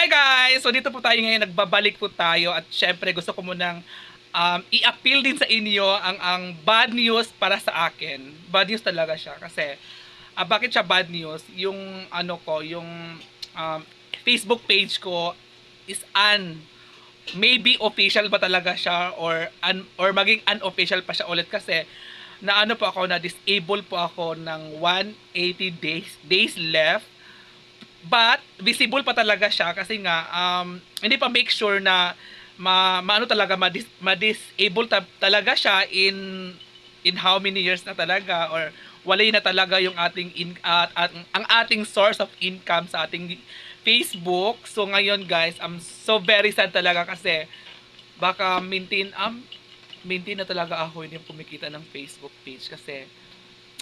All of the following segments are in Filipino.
Hi guys! So dito po tayo ngayon, nagbabalik po tayo at syempre gusto ko munang um, i-appeal din sa inyo ang, ang bad news para sa akin. Bad news talaga siya kasi ah, bakit siya bad news? Yung ano ko, yung um, Facebook page ko is un maybe official ba talaga siya or un, or maging unofficial pa siya ulit kasi na ano po ako na disable po ako ng 180 days days left But, visible pa talaga siya kasi nga, um, hindi pa make sure na ma, maano talaga, ma-dis- ma-disable ta- talaga siya in in how many years na talaga or wala na talaga yung ating in, at, at, ang ating source of income sa ating Facebook. So ngayon guys, I'm so very sad talaga kasi baka maintain um maintain na talaga ako hindi kumikita ng Facebook page kasi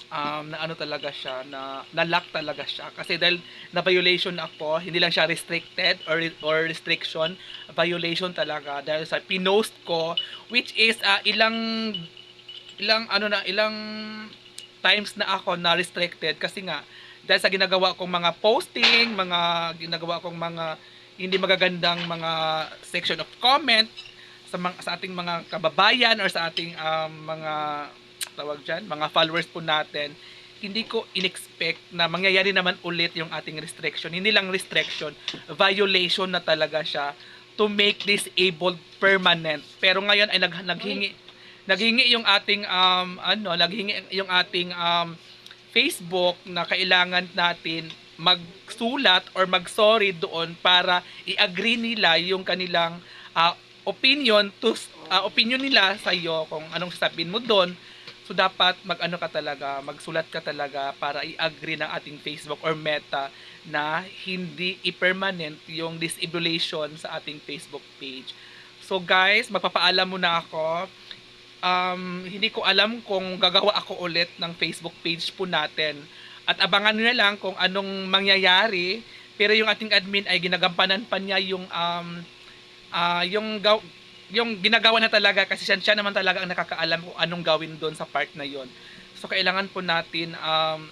um, na ano talaga siya, na na-lock talaga siya. Kasi dahil na violation ako, hindi lang siya restricted or or restriction, violation talaga dahil sa pinost ko which is ah, ilang ilang ano na ilang times na ako na restricted kasi nga dahil sa ginagawa kong mga posting, mga ginagawa kong mga hindi magagandang mga section of comment sa mga, sa ating mga kababayan or sa ating um, mga tawag dyan, mga followers po natin, hindi ko inexpect na mangyayari naman ulit yung ating restriction. Hindi lang restriction, violation na talaga siya to make this able permanent. Pero ngayon ay nag, naghingi naghingi yung ating um ano, naghingi yung ating um Facebook na kailangan natin magsulat or mag-sorry doon para i-agree nila yung kanilang ah, opinion to ah, opinion nila sa iyo kung anong sasabihin mo doon So dapat mag-ano ka talaga, magsulat ka talaga para i-agree ng ating Facebook or Meta na hindi i-permanent yung disabulation sa ating Facebook page. So guys, magpapaalam muna ako. Um, hindi ko alam kung gagawa ako ulit ng Facebook page po natin. At abangan nyo na lang kung anong mangyayari. Pero yung ating admin ay ginagampanan pa niya yung um, ah, yung yung ginagawa na talaga kasi siya, siya naman talaga ang nakakaalam kung anong gawin doon sa part na yon. So kailangan po natin um,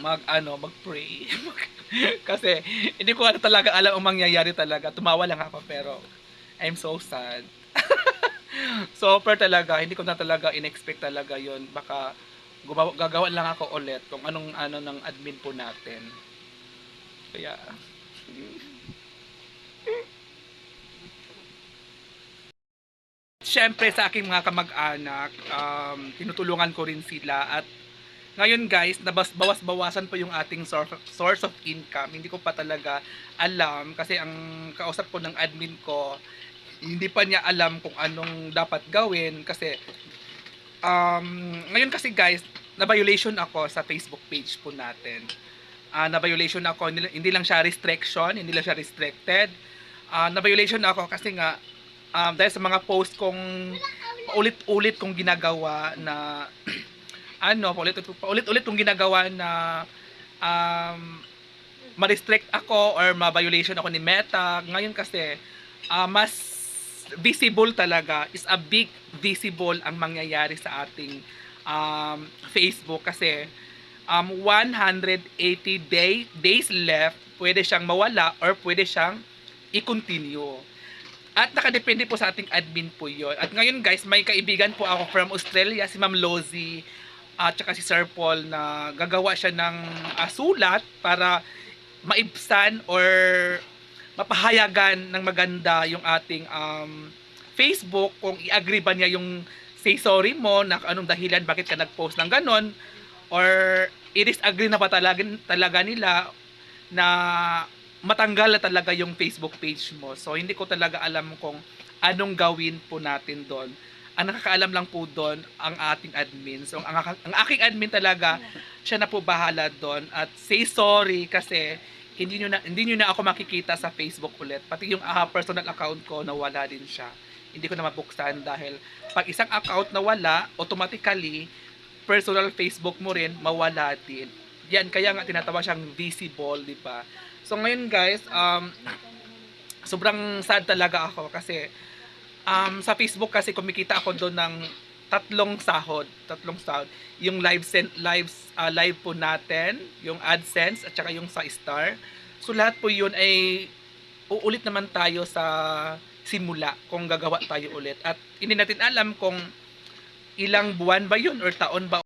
mag ano, mag-pray. kasi hindi ko talaga alam ang mangyayari talaga. Tumawa lang ako pero I'm so sad. so per talaga, hindi ko na talaga in-expect talaga yon. Baka gumawa, gagawa lang ako ulit kung anong ano ng admin po natin. Kaya Siyempre sa aking mga kamag-anak, um, tinutulungan ko rin sila at ngayon guys, nabas bawas-bawasan po yung ating source, of income. Hindi ko pa talaga alam kasi ang kausap ko ng admin ko, hindi pa niya alam kung anong dapat gawin kasi um, ngayon kasi guys, na-violation ako sa Facebook page po natin. Ah, na-violation ako, hindi, lang siya restriction, hindi lang siya restricted. Ah, na-violation ako kasi nga um, dahil sa mga post kong paulit-ulit kong ginagawa na ano, paulit-ulit, kong ginagawa na um, ma-restrict ako or ma-violation ako ni Meta. Ngayon kasi, ah, mas visible talaga, is a big visible ang mangyayari sa ating um, Facebook kasi um, 180 day, days left, pwede siyang mawala or pwede siyang i-continue. At nakadepende po sa ating admin po yon. At ngayon guys, may kaibigan po ako from Australia, si Ma'am Lozy at saka si Sir Paul na gagawa siya ng ah, sulat para maibsan or mapahayagan ng maganda yung ating um, Facebook kung i-agree ba niya yung say sorry mo na anong dahilan bakit ka nag-post ng ganon or i-disagree na ba talaga, talaga nila na matanggal na talaga yung Facebook page mo. So, hindi ko talaga alam kung anong gawin po natin doon. Ang nakakaalam lang po doon ang ating admin. So, ang, ang aking admin talaga, siya na po bahala doon. At say sorry kasi hindi nyo na, hindi nyo na ako makikita sa Facebook ulit. Pati yung ah, personal account ko, nawala din siya. Hindi ko na mabuksan dahil pag isang account nawala, automatically, personal Facebook mo rin, mawala din. Yan, kaya nga tinatawag siyang visible, di ba? So ngayon guys, um, sobrang sad talaga ako kasi um, sa Facebook kasi kumikita ako doon ng tatlong sahod, tatlong sahod. Yung live send live uh, live po natin, yung AdSense at saka yung sa Star. So lahat po 'yun ay uulit naman tayo sa simula kung gagawa tayo ulit. At hindi natin alam kung ilang buwan ba yun or taon ba